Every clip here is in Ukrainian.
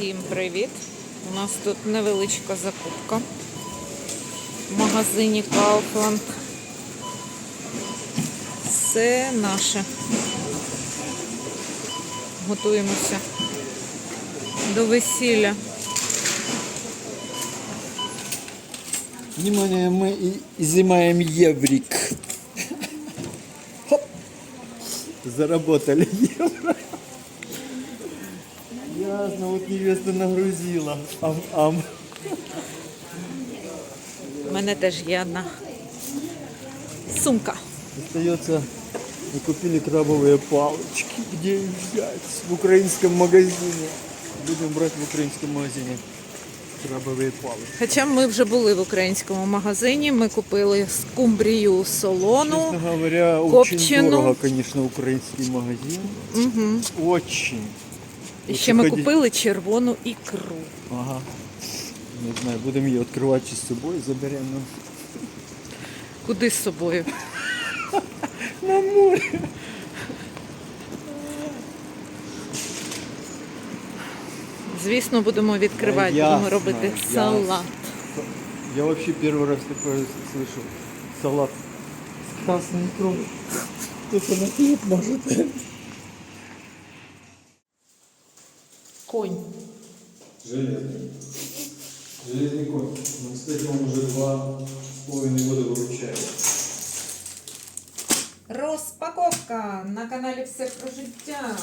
Всім привіт! У нас тут невеличка закупка в магазині Kaufland. Все наше. Готуємося до весілля. Внимание, мы и- изымаем еврик. Заработали евро. Ясно, вот невеста нагрузила. Ам-ам. У мене теж є одна сумка. Остается, мы купили крабовые палочки. Где их взять? В украинском магазине. Будем брать в украинском магазине крабовые палочки. Хоча ми вже були в українському магазині, ми купили скумбрію солону. Честно говоря, очень копчену. дорого, конечно, украинский магазин. Угу. Очень. І ще ми купили червону ікру. Ага. Не знаю, будемо її відкривати чи з собою заберемо. Куди з собою? На море. Звісно, будемо відкривати, Ясно, будемо робити ясно. салат. Я вообще первый раз такое слышу. Салат с красной икрой. Кто-то на хлеб может. Конь. Железный. Железный конь. Ну, кстати, он уже два с половиной года выручает. Розпаковка на каналі Все про життя.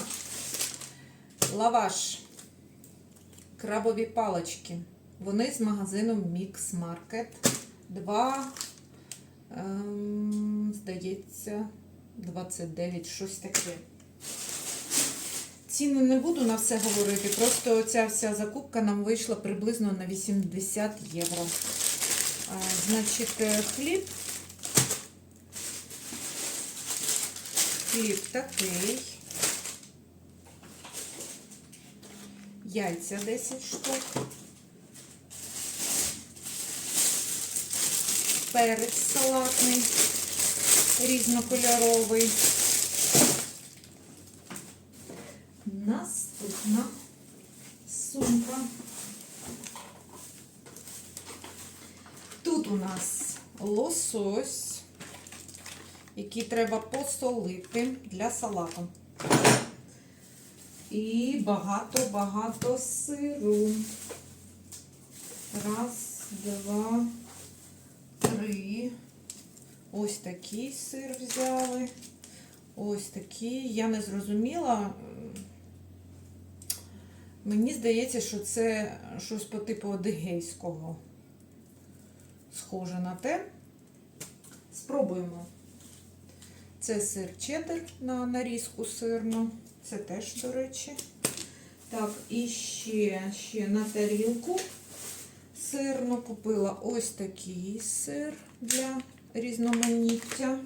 Лаваш. Крабові палочки. Вони з магазину Mix Market. Два, ем, здається, 29, щось таке. Ціни не буду на все говорити, просто ця вся закупка нам вийшла приблизно на 80 євро. А, значить, е, хліб Хліб такий. Яйця 10 штук. Перець салатний, різнокольоровий. Наступна сумка. Тут у нас лосось які треба посолити для салату. І багато-багато сиру. Раз, два, три. Ось такий сир взяли. Ось такий. Я не зрозуміла. Мені здається, що це щось по типу адигейського. Схоже на те. Спробуємо. Це сир чеддер на нарізку сирну. Це теж, до речі. Так, і ще, ще на тарілку сирну купила ось такий сир для різноманіття.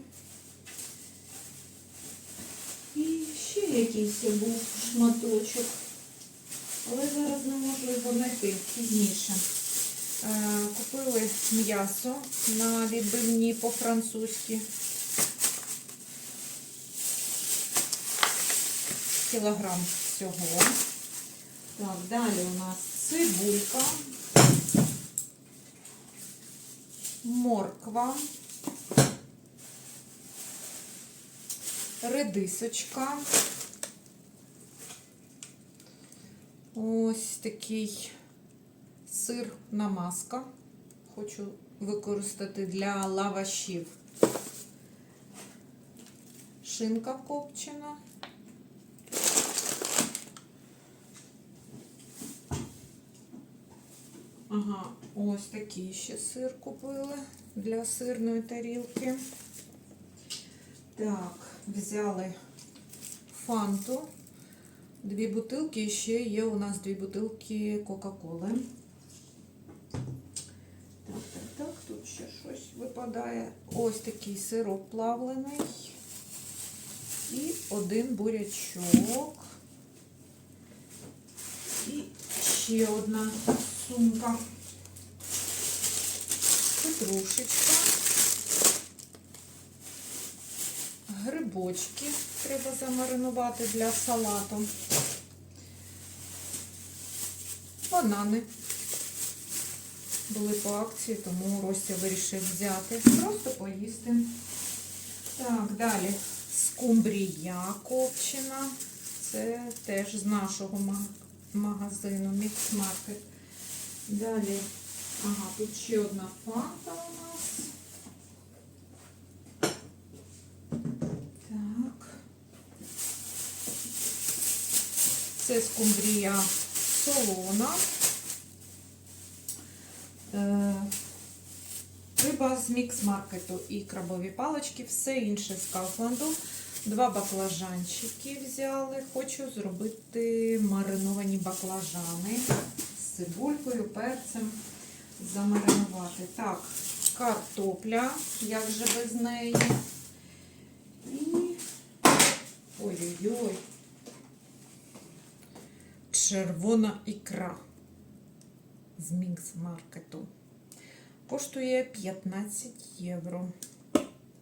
І ще якийсь був шматочок. Але зараз не можу його знайти пізніше. Е, Купили м'ясо на відбивні по-французьки. кілограм всього. Так, далі у нас цибулька, морква, редисочка. Ось такий сир намазка. Хочу використати для лавашів. Шинка копчена. Ага, ось такий ще сир купили для сирної тарілки. Так, взяли фанту. Дві бутилки, і ще є у нас дві бутилки Кока-Коли. Так, так, так, тут ще щось випадає. Ось такий сироп плавлений. І один бурячок. І ще одна сумка. Петрушечка. Грибочки треба замаринувати для салату. банани. Були по акції, тому Ростя вирішив взяти. Просто поїсти. Так, далі. Скумбрія копчена. Це теж з нашого магазину Mix Market. Далі. Ага, тут ще одна фанта у нас. Так. Це скумбрія солона. Е, Риба з мікс-маркету і крабові палички, все інше з Кауфланду. Два баклажанчики взяли. Хочу зробити мариновані баклажани з цибулькою, перцем замаринувати. Так, картопля, як же без неї. І ой-ой-ой. Червона ікра з мікс-маркету. Коштує 15 євро.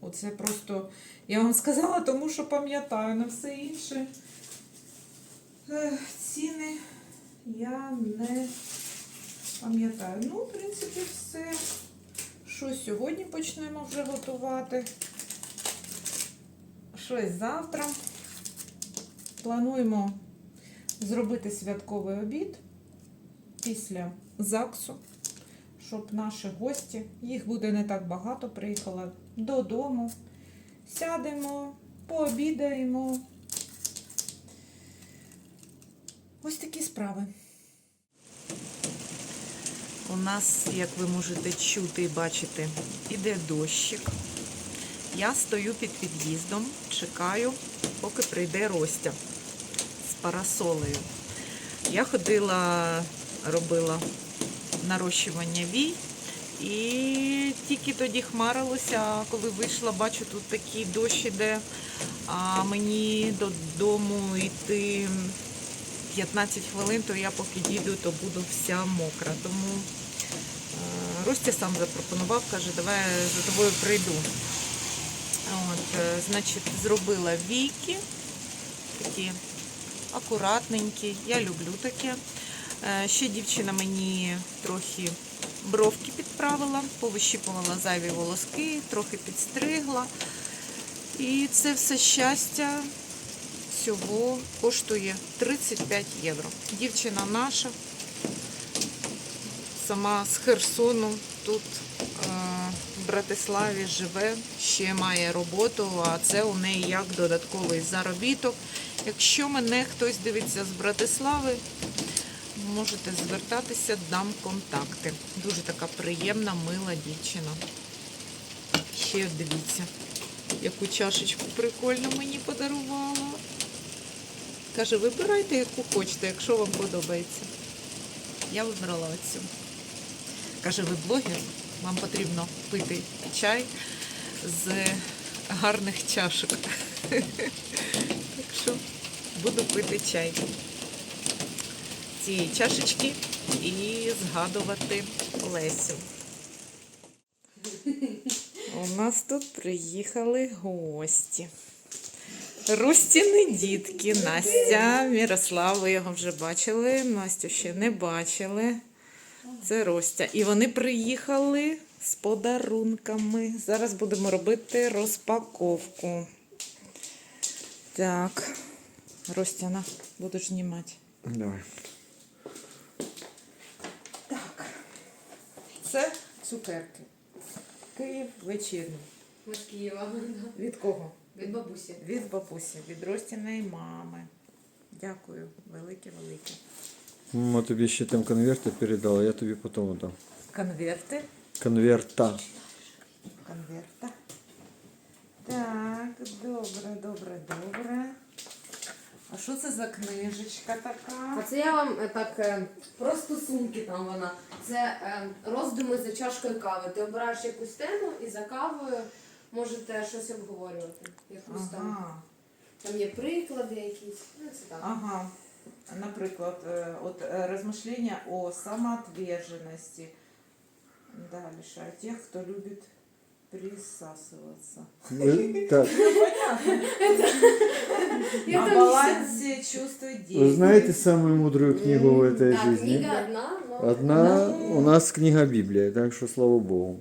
Оце просто я вам сказала, тому що пам'ятаю на все інше. Ціни я не пам'ятаю. Ну, в принципі, все. Що сьогодні почнемо вже готувати. Щось завтра. Плануємо зробити святковий обід після ЗАГСу, щоб наші гості, їх буде не так багато, приїхали додому. Сядемо, пообідаємо. Ось такі справи. У нас, як ви можете чути і бачити, іде дощик. Я стою під під'їздом, чекаю, поки прийде Ростя парасолею. Я ходила, робила нарощування вій, і тільки тоді хмарилося, коли вийшла, бачу, тут такий дощ іде, а мені додому йти 15 хвилин, то я поки дійду, то буду вся мокра. Тому е, Ростя сам запропонував, каже, давай за тобою прийду. От, е, значить, зробила війки, такі акуратненькі, я люблю таке. Е, Ще дівчина мені трохи бровки підправила, повищипувала зайві волоски, трохи підстригла. І це все щастя всього коштує 35 євро. Дівчина наша, сама з Херсону, тут е, в Братиславі живе, ще має роботу, а це у неї як додатковий заробіток. Якщо мене хтось дивиться з Братислави, можете звертатися, дам контакти. Дуже така приємна, мила дівчина. Ще дивіться, яку чашечку прикольно мені подарувала. Каже, вибирайте, яку хочете, якщо вам подобається. Я вибрала оцю. Каже, ви блогер, вам потрібно пити чай з гарних чашок. Що буду пити чай. Цієї чашечки і згадувати Лесю. У нас тут приїхали гості. Рустіни дітки, Настя, Мірослав, ви його вже бачили, Настю ще не бачили. Це Ростя. І вони приїхали з подарунками. Зараз будемо робити розпаковку. Так, Ростяна, будеш знімати. Давай. Так. Це цукерки. Київ вечірній. Ми з Києва. Від кого? Від бабусі. Від бабусі, від Ростіної мами. Дякую, велике-велике. Мама тобі ще там конверти передала, я тобі потім дам. Конверти. Конверта. Конверта. Так, добре, добре, добре. А що це за книжечка така? А це я вам е, так е, про стосунки там вона. Це е, роздуми за чашкою кави. Ти обираєш якусь тему і за кавою можете щось обговорювати. Якусь там. Ага. Там є приклади якісь. Ну, це так. Ага. Наприклад, е, от е, розмишлення о самоотверженности. Далі, а тех, хто любить присасываться. Вы- Так, Я О там балансе чувств и действий. вы знаете самую мудрую книгу в этой Так, жизни? книга одна, но... Одна у нас книга Біблія, так що слава Богу.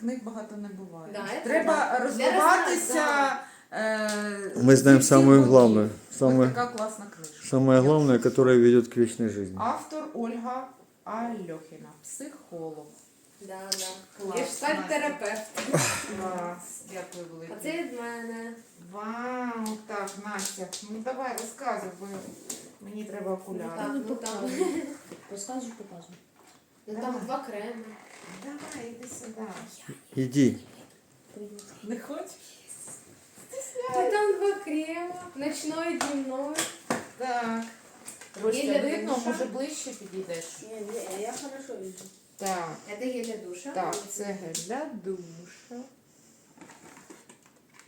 Книг багато не буває. Да, это Треба да. розвиватися. е, Мы знаем всі самое боки. главное. Ось Самое, така класна книжка. самое главное, которое ведет к вечной жизни. Автор Ольга Альохіна, психолог. Да, да. Клас, Гештальт-терапевт. Клас, дякую велике. А це від мене. Вау, так, Настя, ну давай розказуй, бо мені треба окуляри. Так, ну там. Розказуй, показуй. Ну там два креми. Давай, іди сюди. Иди. Не хочеш? Ну там два крема. Ночной и дневной. Так. Є Ростя, для видно, душа? може ближче підійдеш. Не, не, я хорошо вижу. Так, Это гель для душа. так, це гель для душа.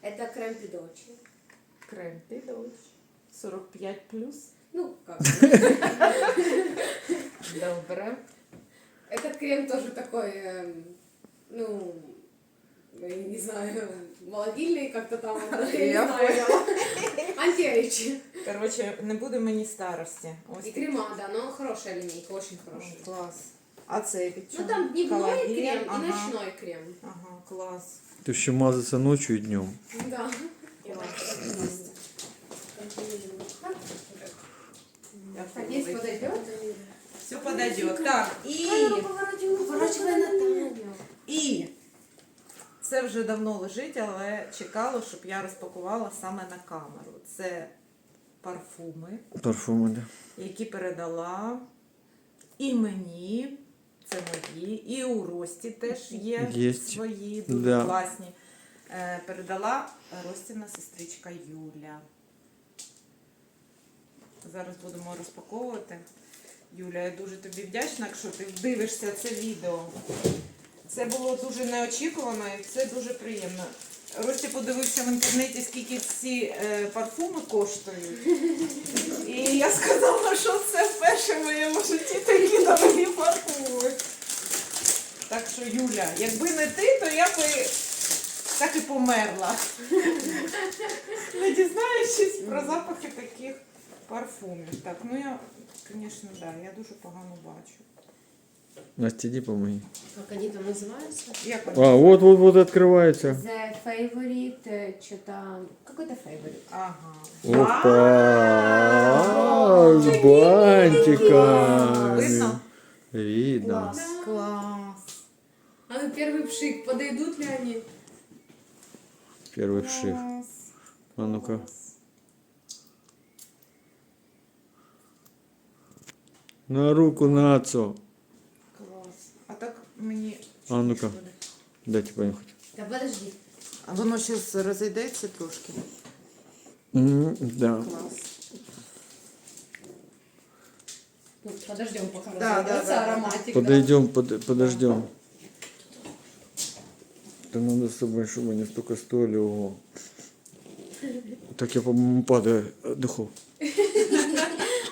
Это крем під очі. Крем під очі. 45 плюс. Ну, как. Добре. Этот крем тоже такой, эм, ну, я не знаю, молодильный как-то там, я Я не знаю. Антиэйдж. Коротше, не буде мені старості. Ось И крема, да, но хорошая линейка, очень хорошая. Клас. А це від Ну там дневной Колаген, крем и ага. ночной крем. Ага, клас. Ты еще мазаться ночью и днем. Да. Дякую Есть подойдет? Все подойдет. Так, і, Поворачивай на Таню. і це вже давно лежить, але чекало, щоб я розпакувала саме на камеру. Це парфуми, Парфумы, да. які передала і мені, це мої, і у Рості теж є Єсть. свої дуже Да. класні. Е, передала Ростіна сестричка Юля. Зараз будемо розпаковувати. Юля, я дуже тобі вдячна, якщо ти дивишся це відео. Це було дуже неочікувано і це дуже приємно. Рості подивився в інтернеті, скільки ці е, парфуми коштують. І я сказала, що це вперше в моєму житті такі нові парфуми. Так що, Юля, якби не ти, то я би так і померла. Не дізнаючись про запахи таких парфумів. Так, ну я, звісно, да, я дуже погано бачу. Настя, иди помоги. Как они там называются? Як А, вони? вот, вот, вот открывается. The favorite, э, что-то... Какой-то favorite. Ага. Опа! С бантиками. Видно? Видно. Клас. А ну первый пшик, подойдут ли они? Первый вшив. Клас. А ну-ка. На руку, Нацо. Клас. А мені. А ну-ка. Дайте понюхать. Да подожди. А воно зараз розійдеться трошки. М, Да. Клас. Ну, подождем, пока Да, разойдется да, да. ароматик. Подойдем, под, подождем. Да надо с тобой, чтобы они столько стоили. Ого. Так я, по-моему, падаю духов.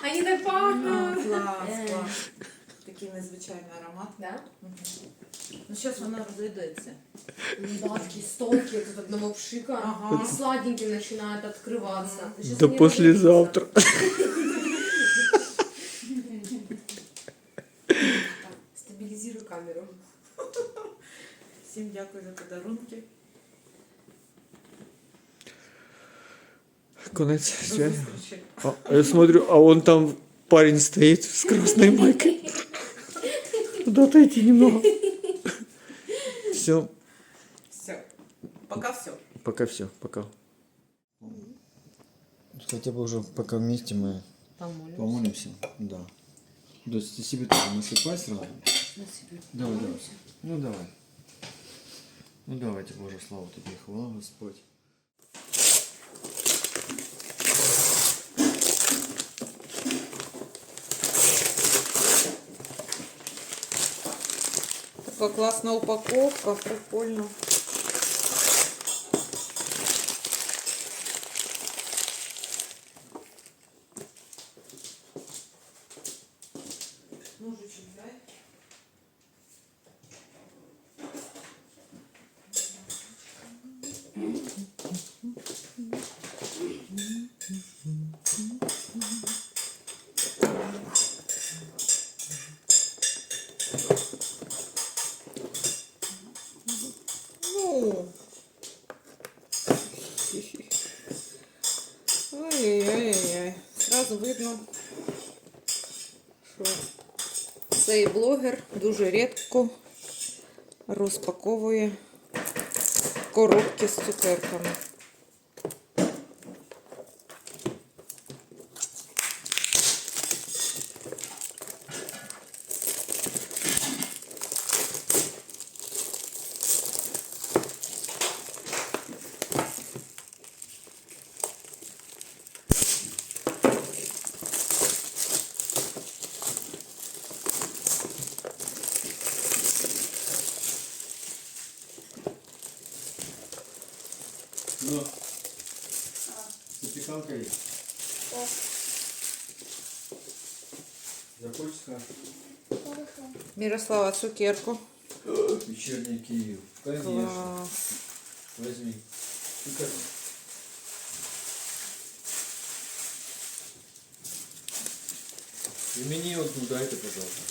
Они так пахнут. Клас, Е. клас. Такий незвичайний аромат. Да? Ну, зараз воно розійдеться. Да, такие стойкие тут одного пшика. Ага. И сладенький начинает открываться. Ты щас Да не послезавтра. Так, Стабилизируй камеру. Всім дякую за подарунки. Конец До связи. зустрічі. А, я смотрю, а он там парень стоит с красной майкой. Надо отойти немного. Все, Все. Пока все. пока все, пока. Хотя бы уже пока вместе мы помолимся. Да. То есть ты себе тоже насыпай сразу. Давай, давай. Ну давай. Ну давайте, Боже, слава тебе, хвала, Господь. Класна упаковка, прикольно. Ой-ой-ой-ой. Сразу видно, що цей блогер дуже рідко розпаковує коробки з цукерками. Запеканка есть. Захочешь скажешь? Мирослава, цукерку. Вечерний Киев. Конечно. Клас. Возьми. Как? И мені одну дайте, пожалуйста.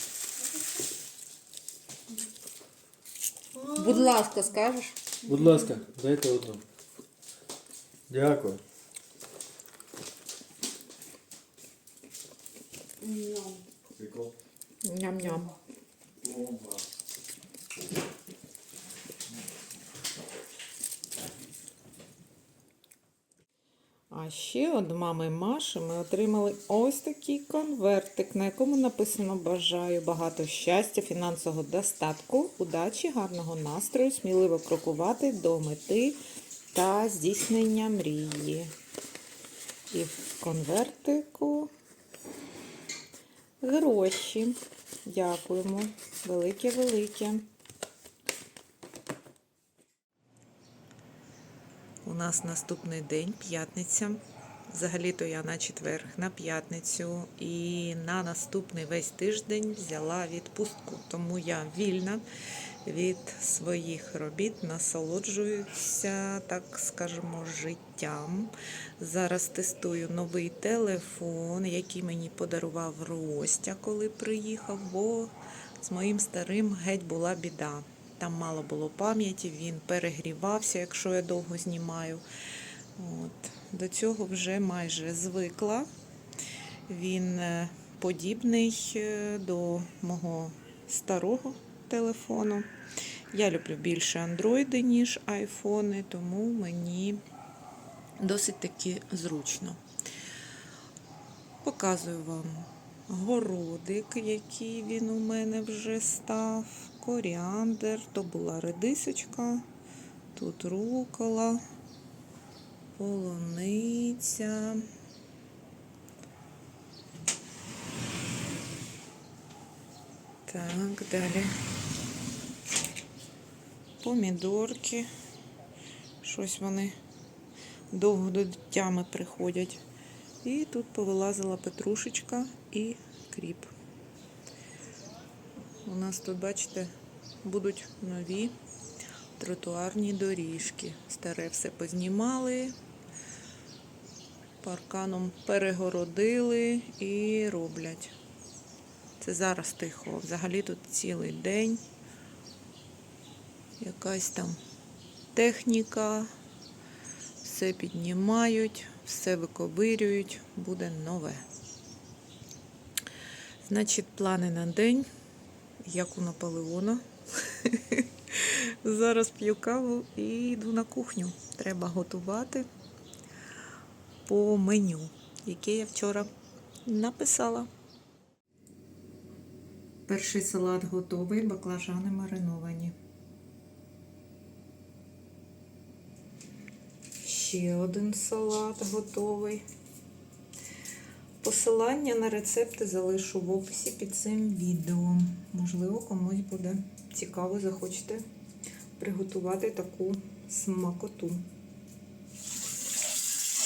Будь ласка, скажеш? Будь ласка, дайте одну. Дякую. Прикол. Ням-ням. Бомба. А ще від мами Маші ми отримали ось такий конвертик, на якому написано Бажаю багато щастя, фінансового достатку, удачі, гарного настрою, сміливо крокувати до мети та здійснення мрії. І в конвертику гроші. Дякуємо. Велике-велике. У нас наступний день, п'ятниця. Взагалі-то я на четвер, на п'ятницю і на наступний весь тиждень взяла відпустку. Тому я вільна від своїх робіт, насолоджуюся, так скажемо, життям. Зараз тестую новий телефон, який мені подарував Ростя, коли приїхав, бо з моїм старим геть була біда. Там мало було пам'яті, він перегрівався, якщо я довго знімаю. От. До цього вже майже звикла. Він е, подібний е, до мого старого телефону. Я люблю більше андроїди, ніж айфони, тому мені досить таки зручно. Показую вам городик, який він у мене вже став, коріандр, то була редисочка, тут рукола, полуниця. Так, далі. Помідорки. Щось вони довго до тями приходять. І тут повилазила петрушечка і кріп. У нас тут, бачите, будуть нові тротуарні доріжки. Старе все познімали, парканом перегородили і роблять. Це зараз тихо. Взагалі тут цілий день. Якась там техніка, все піднімають, все виковирюють, буде нове. Значить, плани на день, як у Наполеона. Зараз п'ю каву і йду на кухню. Треба готувати по меню, яке я вчора написала. Перший салат готовий, баклажани мариновані. Ще один салат готовий. Посилання на рецепти залишу в описі під цим відео. Можливо, комусь буде цікаво, захочете приготувати таку смакоту.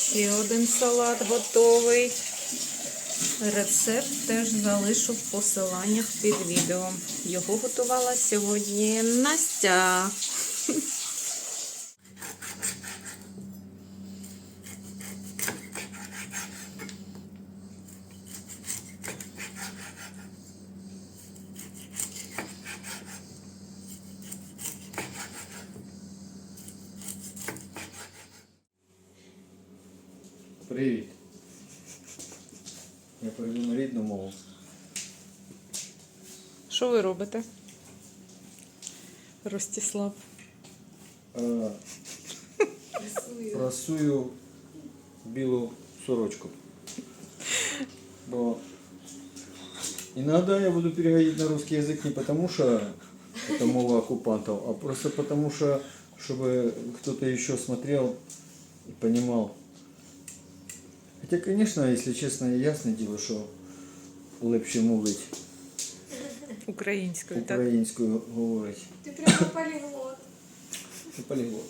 Ще один салат готовий. Рецепт теж залишу в посиланнях під відео. Його готувала сьогодні Настя. Привіт. Я перейду на рідну мову. Що ви робите? Ростислав. Е, Прасую білу сорочку. Бо иногда я буду переходить на русский язык не потому, что это мова оккупантов, а просто потому, что чтобы кто-то еще смотрел и понимал. Хотя, конечно, если честно, ясно дело, что легше мовить Українською, так? українською говорить. Ти прямо поліглот. Це поліглот.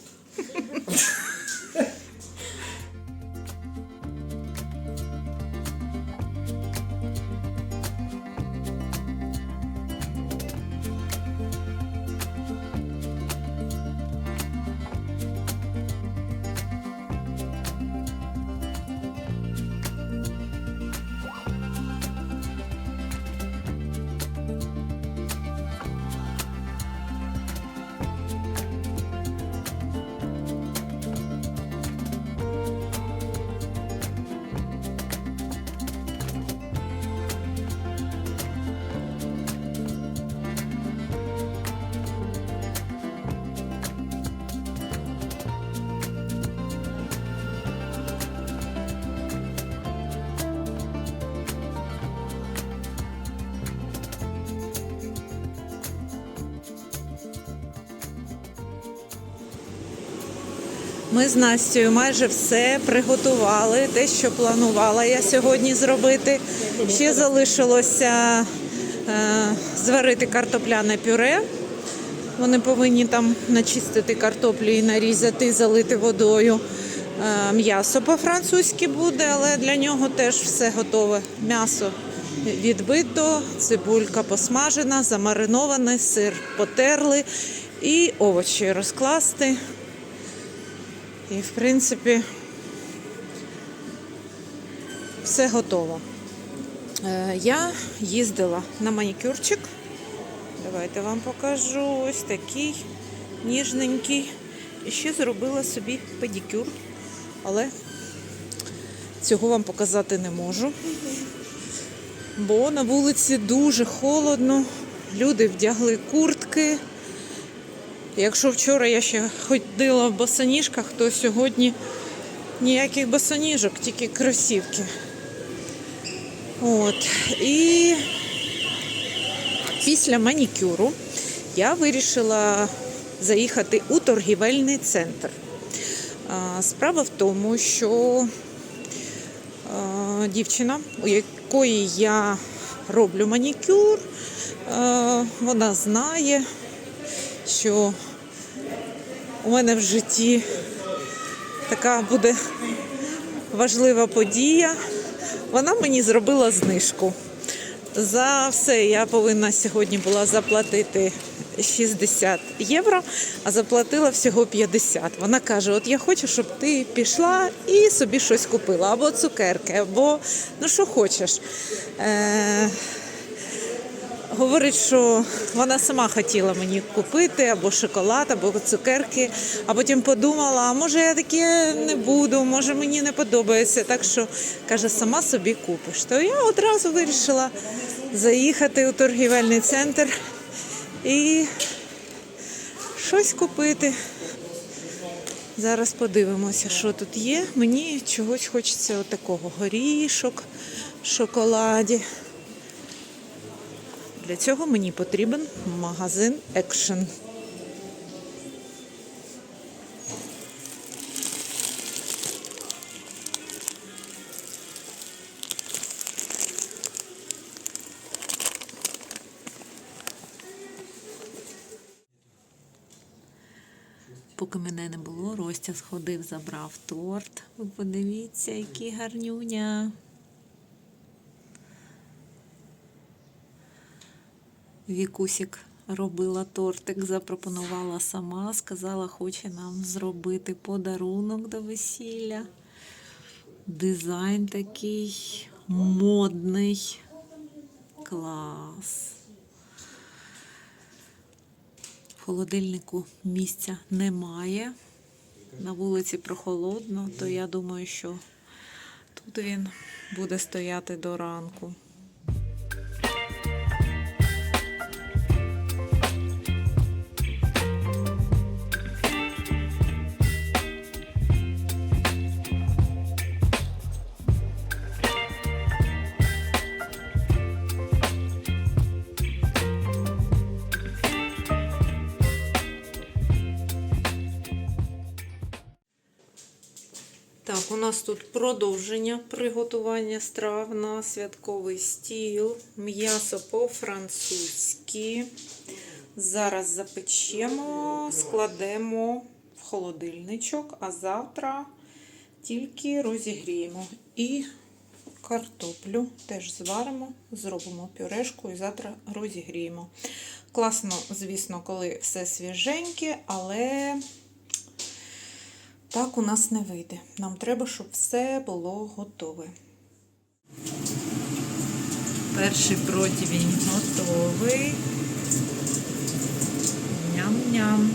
Ми з Настю майже все приготували, те, що планувала я сьогодні зробити. Ще залишилося е, зварити картопляне пюре. Вони повинні там начистити картоплю і нарізати, залити водою. Е, М'ясо по-французьки буде, але для нього теж все готове. М'ясо відбито, цибулька посмажена, замариноване, сир потерли і овочі розкласти. І, в принципі, все готово. Е, Я їздила на манікюрчик. Давайте вам покажу. Ось такий ніжненький. І ще зробила собі педикюр, але цього вам показати не можу. Бо на вулиці дуже холодно, люди вдягли куртки. Якщо вчора я ще ходила в босоніжках, то сьогодні ніяких босоніжок, тільки кросівки. От. І після манікюру я вирішила заїхати у торгівельний центр. Справа в тому, що дівчина, у якої я роблю манікюр, вона знає, що у мене в житті така буде важлива подія. Вона мені зробила знижку. За все я повинна сьогодні була заплатити 60 євро, а заплатила всього 50. Вона каже: От я хочу, щоб ти пішла і собі щось купила, або цукерки, або ну що хочеш. Е- Говорить, що вона сама хотіла мені купити або шоколад, або цукерки, а потім подумала, а може я таке не буду, може мені не подобається. Так що каже, сама собі купиш. То я одразу вирішила заїхати у торгівельний центр і щось купити. Зараз подивимося, що тут є. Мені чогось хочеться отакого горішок шоколаді. Для цього мені потрібен магазин Action. Поки мене не було, Ростя сходив, забрав торт. Ви подивіться, який гарнюня. Вікусік робила тортик, запропонувала сама, сказала, хоче нам зробити подарунок до весілля. Дизайн такий модний. Клас. В холодильнику місця немає. На вулиці прохолодно, то я думаю, що Тут він буде стояти до ранку. Нас тут продовження приготування страв на святковий стіл. М'ясо по-французьки. Зараз запечемо, складемо в холодильничок, а завтра тільки розігріємо. І картоплю теж зваримо, зробимо пюрешку і завтра розігріємо. Класно, звісно, коли все свіженьке, але так у нас не вийде. Нам треба, щоб все було готове. Перший противень готовий. Ням-ням.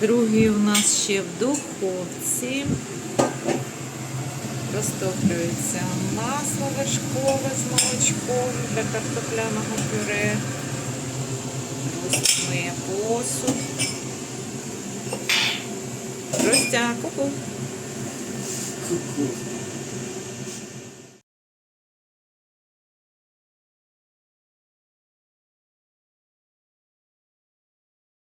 Другий у нас ще в духовці. Розтоплюється масло вершкове з молочком для картопляного пюре. Миє посуд. Ку-ку. Ку-ку.